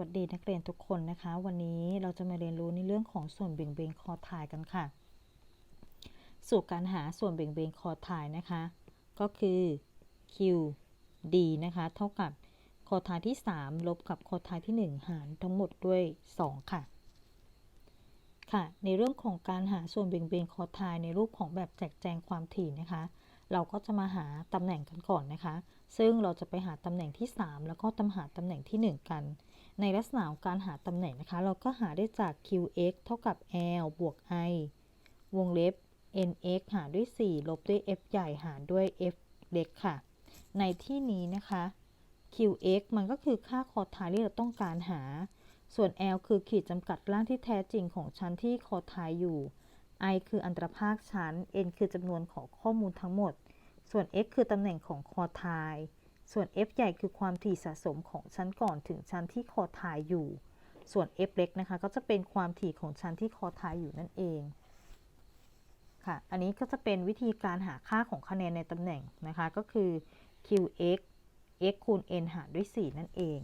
วัสดีนักเรียนทุกคนนะคะ วันนี้เราจะมาเรียนรู้ในเรื่องของส่วนเบี่ยงเบนคอถ่ายกันค่ะ สูตรการหาส่วนเบี่ยงเบนคอถ่ายนะคะ ก็คือ q d นะคะ เท่ากับคอถ่ายที่ 3 ลบกับคอถ่ายที่ 1 หารทั้งหมดด้วย 2 ค่ะ ค่ะ ในเรื่องของการหาส่วนเบี่ยงเบนคอถ่ายในรูปของแบบแจกแจงความถี่นะคะ เราก็จะมาหาตำแหน่งกันก่อนนะคะ ซึ่งเราจะไปหาตำแหน่งที่ 3 แล้วก็ตำหาตำแหน่งที่ 1 กัน ในลักษณะของการหาตำแหน่งนะคะ เราก็หาได้จาก qx เท่ากับ l บวก i วงเล็บ nx หารด้วย 4 ลบด้วย f ใหญ่หารด้วย f เล็กค่ะ ในที่นี้นะคะ qx มันก็คือค่าคอทายที่เราต้องการหา ส่วน l คือขีดจำกัดล่างที่แท้จริงของชั้นที่คอทายอยู่ i คืออันตรภาคชั้น n คือจำนวนของข้อมูลทั้งหมด ส่วน x คือตำแหน่งของคอทาย ส่วน f ใหญ่คือความถี่สะสมของชั้นก่อนถึงชั้นที่คอทายอยู่ ส่วน f เล็กนะคะ ก็จะเป็นความถี่ของชั้นที่คอทายอยู่นั่นเองค่ะ อันนี้ก็จะเป็นวิธีการหาค่าของคะแนนในตำแหน่งนะคะ ก็คือ qx x คูณ n หารด้วย 4 นั่นเอง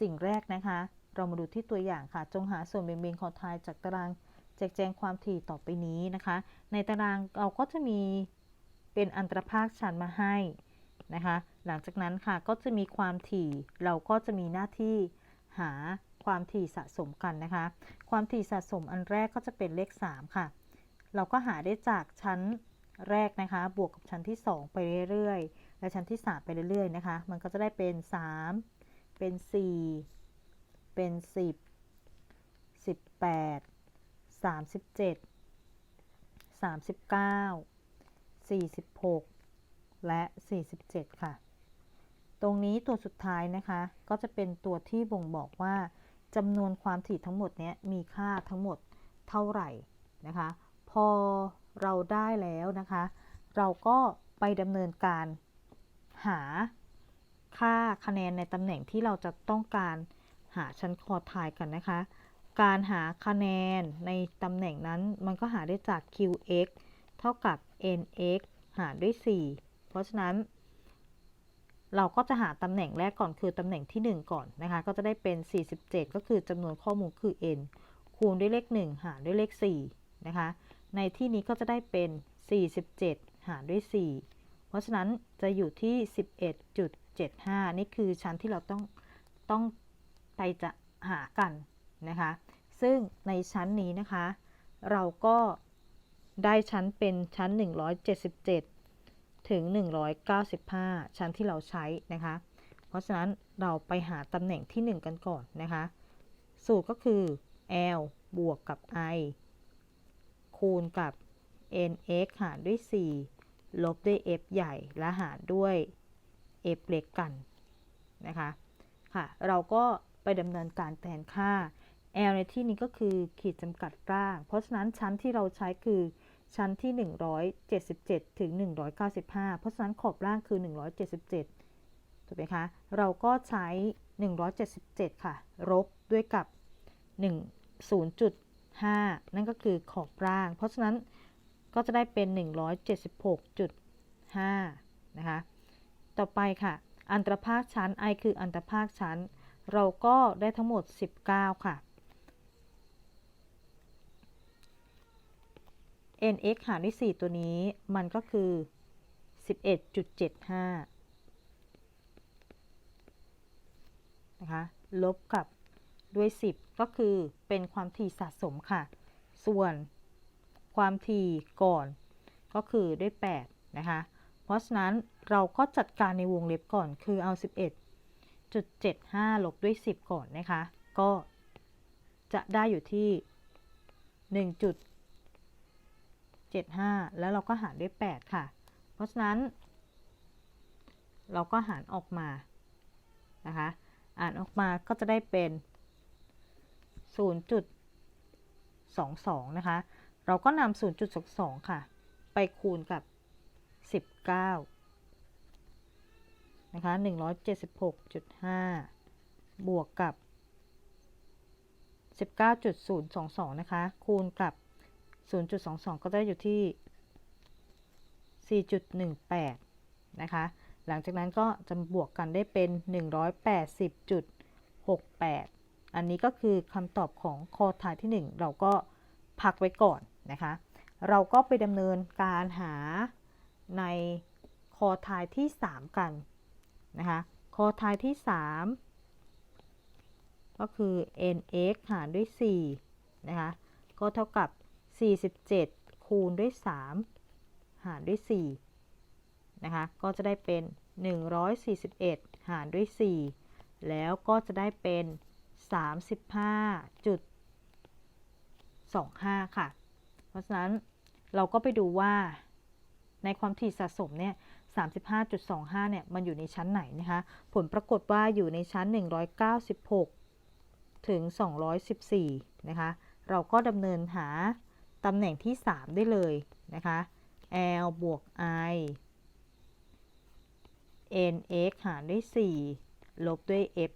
สิ่งแรกนะคะ เรามาดูที่ตัวอย่างค่ะ จงหาส่วนเบี่ยงเบนคอทายจากตารางแจกแจงความถี่ต่อไปนี้นะคะ ในตารางเราก็จะมีเป็นอันตรภาคชั้นมาให้ นะคะ หลังจากนั้นค่ะก็จะมีความถี่ เราก็จะมีหน้าที่หาความถี่สะสมกันนะคะ ความถี่สะสมอันแรกก็จะเป็นเลข 3 ค่ะ เราก็หาได้จากชั้นแรกนะคะ บวกกับชั้นที่ 2 ไปเรื่อยๆ และชั้นที่ 3 ไปเรื่อยๆนะคะ มันก็จะได้เป็น 3 เป็น 4 เป็น 10 18 37 39 46 และ 47 ค่ะ ตรงนี้ตัวสุดท้ายนะคะ ก็จะเป็นตัวที่บ่งบอกว่าจำนวนความถี่ทั้งหมดเนี้ยมีค่าทั้งหมดเท่าไหร่นะคะ พอเราได้แล้วนะคะ เราก็ไปดำเนินการหาค่าคะแนนในตำแหน่งที่เราจะต้องการหาชั้นคอทายกันนะคะ การหาคะแนนในตำแหน่งนั้นมันก็หาได้จาก qx เท่ากับ nx หารด้วย 4 เพราะฉะนั้น เราก็จะหาตำแหน่งแรกก่อนคือตำแหน่งที่ 1 ก่อนนะคะ ก็จะได้เป็น 47 ก็คือจำนวนข้อมูลคือ n คูณด้วยเลข 1 หารด้วยเลข 4 นะคะ ในที่นี้ก็จะได้เป็น 47 หารด้วย 4 เพราะฉะนั้นจะอยู่ที่ 11.75 นี่คือชั้นที่เราต้องต้องไปจะหากันนะคะ ซึ่งในชั้นนี้นะคะ เราก็ได้ชั้นเป็นชั้น 177 ถึง 195 ชั้นที่เราใช้นะคะ เพราะฉะนั้นเราไปหาตำแหน่งที่ 1 กันก่อนนะคะ สูตรก็คือ l บวกกับ i คูณกับ nx หารด้วย 4 ลบด้วย f ใหญ่ และหารด้วย f เล็กกันนะคะ ค่ะ เราก็ไปดำเนินการแทนค่า L ในที่นี้ก็คือขีดจำกัดร่าง เพราะฉะนั้นชั้นที่เราใช้คือ ชั้นที่ 177 ถึง 195 เพราะฉะนั้นขอบล่างคือ 177 ถูกไหมคะ เราก็ใช้ 177 ค่ะ ลบด้วยกับ 1 0.5 นั่นก็คือขอบล่าง เพราะฉะนั้นก็จะได้เป็น 176.5 นะคะ ต่อไปค่ะ อันตรภาคชั้น i คืออันตรภาคชั้น เราก็ได้ทั้งหมด 19 ค่ะ nx หารด้วย 4 ตัวนี้ มันก็คือ 11.75 นะคะ ลบกับด้วย 10 ก็คือเป็นความถี่สะสมค่ะ ส่วนความถี่ก่อนก็คือด้วย 8 นะคะ เพราะฉะนั้นเราก็จัดการในวงเล็บก่อน คือเอา 11.75 ลบด้วย 10 ก่อนนะคะ ก็จะได้อยู่ที่ 1. 75 แล้วเราก็หารด้วย 8 ค่ะ เพราะฉะนั้น เราก็หารออกมา นะคะ อ่านออกมาก็จะได้เป็น 0.22 นะคะ เราก็นำ0.22 ค่ะ ไปคูณกับ 19 นะคะ 176.5 บวกกับ 19.022 นะคะ คูณกับ 0.22 ก็ได้อยู่ที่ 4.18 นะคะ หลังจากนั้นก็จะบวกกันได้เป็น 180.68 อันนี้ก็คือคำตอบของคอทายที่ 1 เราก็พักไว้ก่อนนะคะ เราก็ไปดำเนินการหาในคอทายที่ 3 กันนะคะ คอทายที่ 3 ก็คือ nx หารด้วย 4 นะคะ ก็เท่ากับ 47 คูณด้วย 3 หารด้วย 4 นะคะ ก็จะได้เป็น 141 หารด้วย 4 แล้วก็จะได้เป็น 35.25 ค่ะ เพราะฉะนั้นเราก็ไปดูว่าในความถี่สะสมเนี่ย 35.25 เนี่ย มันอยู่ในชั้นไหนนะคะ ผลปรากฏว่าอยู่ในชั้น 196 ถึง 214 นะคะ เราก็ดำเนินหา ตำแหน่งที่ 3 ได้เลยนะคะ L บวก I nx หารด้วย 4 ลบด้วย f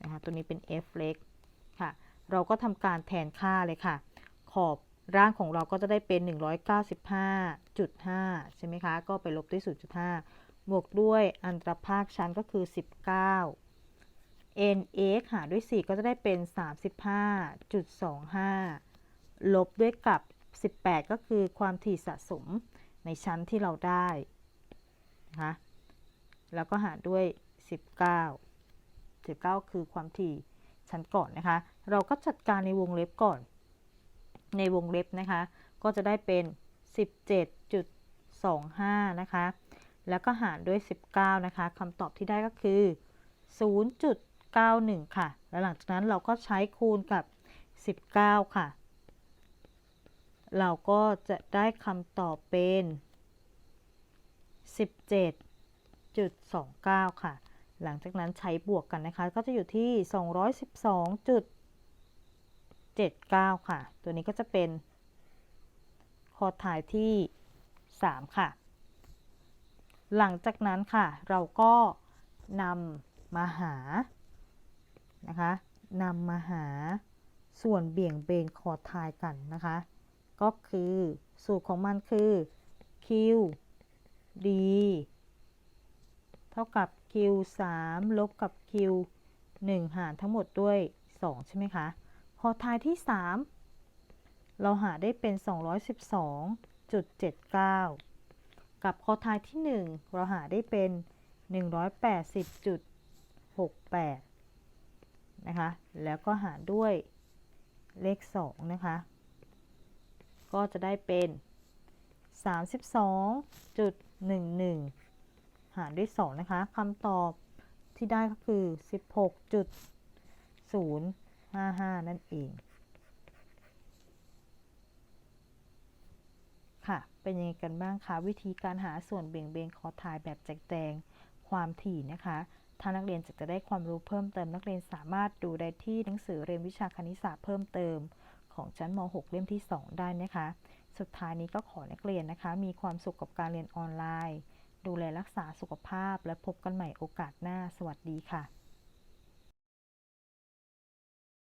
นะคะ ตัวนี้เป็น f เล็กค่ะ เราก็ทำการแทนค่าเลยค่ะ ขอบร่างของเราก็จะได้เป็น 195.5 ใช่ไหมคะ ก็ไปลบด้วย 0.5 บวกด้วยอันตรภาคชั้นก็คือ 19 nx หารด้วย 4 ก็จะได้เป็น 35.25 ลบด้วยกับ 18 ก็คือความถี่สะสมในชั้นที่เราได้นะคะแล้วก็หารด้วย 19 19 คือความถี่ชั้นก่อนนะคะ เราก็จัดการในวงเล็บก่อน ในวงเล็บนะคะ ก็จะได้เป็น 17.25 นะคะ แล้วก็หารด้วย 19 นะคะคำตอบที่ได้ก็คือ 0.91 ค่ะ แล้วหลังจากนั้นเราก็ใช้คูณกับ 19 ค่ะ เราก็จะได้คำตอบเป็น 17.29 ค่ะ หลังจากนั้นใช้บวกกันนะคะ ก็จะอยู่ที่ 212.79 ค่ะ ตัวนี้ก็จะเป็นคอถ่ายที่ 3 ค่ะ หลังจากนั้นค่ะ เราก็นำมาหา นะคะนำมาหาส่วนเบี่ยงเบนคอทายกันนะคะ ก็คือสูตรของมันคือ q d เท่ากับ q 3ลบกับ q 1 หารทั้งหมดด้วย 2 ใช่ไหมคะคอทายที่ 3 เราหาได้เป็น 212.79 กับคอทายที่ 1 เราหาได้เป็น 180.68 นะคะ แล้วก็หารด้วยเลข 2 นะคะ ก็จะได้เป็น 32.11 หารด้วย 2 นะคะคำตอบที่ได้ก็คือ 16.055 นั่นเอง ค่ะ เป็นยังไงกันบ้างคะ วิธีการหาส่วนเบี่ยงเบนคอทายแบบแจกแจงความถี่นะคะถ้านักเรียนจะได้ความรู้เพิ่มเติมนักเรียนสามารถดูได้ที่หนังสือเรียนวิชาคณิตศาสตร์เพิ่มเติม ของชั้นม .6 เล่มที่ 2 ได้นะคะ สุดท้ายนี้ก็ขอนักเรียนนะคะ มีความสุขกับการเรียนออนไลน์ ดูแลรักษาสุขภาพและพบกันใหม่โอกาสหน้า สวัสดีค่ะ